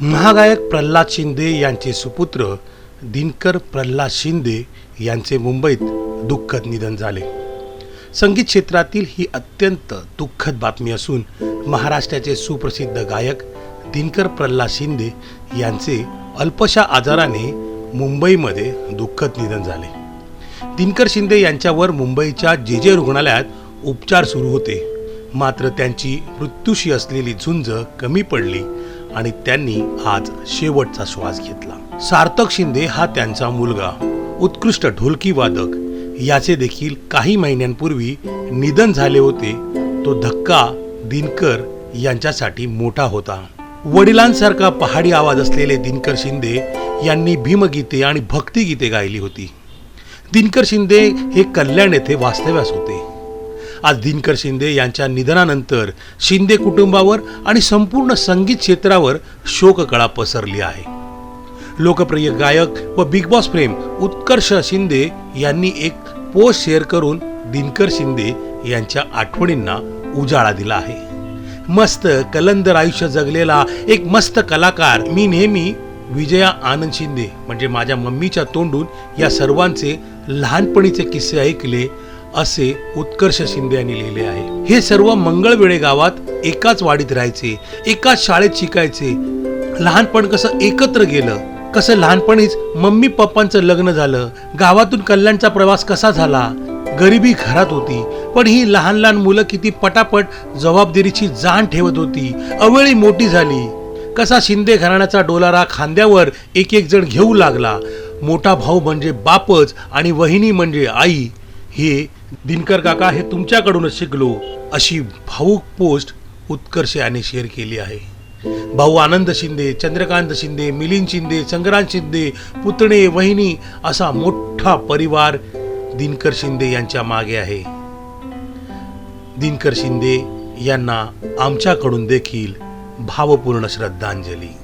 महागायक प्रल्हाद शिंदे यांचे सुपुत्र दिनकर प्रल्हाद शिंदे यांचे मुंबईत दुःखद निधन झाले. संगीत क्षेत्रातील ही अत्यंत दुःखद बातमी असून महाराष्ट्राचे सुप्रसिद्ध गायक दिनकर प्रल्हाद शिंदे यांचे अल्पशा आजाराने मुंबईमध्ये दुःखद निधन झाले. दिनकर शिंदे यांच्यावर मुंबईच्या जे जे रुग्णालयात उपचार सुरू होते. मात्र त्यांची मृत्यूशी असलेली झुंज कमी पडली. आणि त्यांनी आज शेवटचा श्वास घेतला. सार्थक शिंदे हा त्यांचा मुलगा. उत्कृष्ट ढोलकी वादक. याचे देखील काही महिन्यांपूर्वी निधन झाले होते. तो धक्का दिनकर यांच्यासाठी मोठा होता. वडिलांसारखा पहाडी आवाज असलेले दिनकर शिंदे यांनी भीमगीते आणि भक्तिगीते गायली होती. दिनकर शिंदे हे कल्याण येथे वास्तव्यास होते. आज दिनकर शिंदे यांच्या निधनानंतर शिंदे कुटुंबावर आणि संपूर्ण संगीत क्षेत्रावर शोककळा पसरली आहे. लोकप्रिय गायक व बिग बॉस प्रेम उत्कर्ष शिंदे यांनी एक पोस्ट शेअर करून दिनकर शिंदे यांच्या आठवणींना उजाळा दिला आहे. मस्त कलंदर आयुष्य जगलेला एक मस्त कलाकार मी नेहमी विजया आनंद शिंदे म्हणजे माझ्या मम्मीच्या तोंडून या सर्वांचे लहानपणीचे किस्से ऐकले असे उत्कर्ष शिंदे यांनी लिहिले आहे. हे सर्व मंगळवेळे गावात एकाच वाडीत राहायचे एकाच शाळेत शिकायचे. लहानपण कसं एकत्र गेलं कसं लहानपणीच मम्मी पप्पांचं लग्न झालं गावातून कल्याणचा प्रवास कसा झाला? गरिबी घरात होती पण ही लहान लहान मुलं किती पटापट जबाबदारीची जाण ठेवत होती अवेळी मोठी झाली. कसा शिंदे घराण्याचा डोलारा खांद्यावर एक एक जण घेऊ लागला. मोठा भाऊ म्हणजे बापच आणि वहिनी म्हणजे आई. हे दिनकर काका हे तुमच्याकडूनच शिकलो अशी भाऊक पोस्ट उत्कर्ष याने शेअर केली आहे. भाऊ आनंद शिंदे चंद्रकांत शिंदे मिलिंद शिंदे संग्राम शिंदे पुतणे वहिनी असा मोठा परिवार दिनकर शिंदे यांच्या मागे आहे. दिनकर शिंदे यांना आमच्याकडून देखील भावपूर्ण श्रद्धांजली.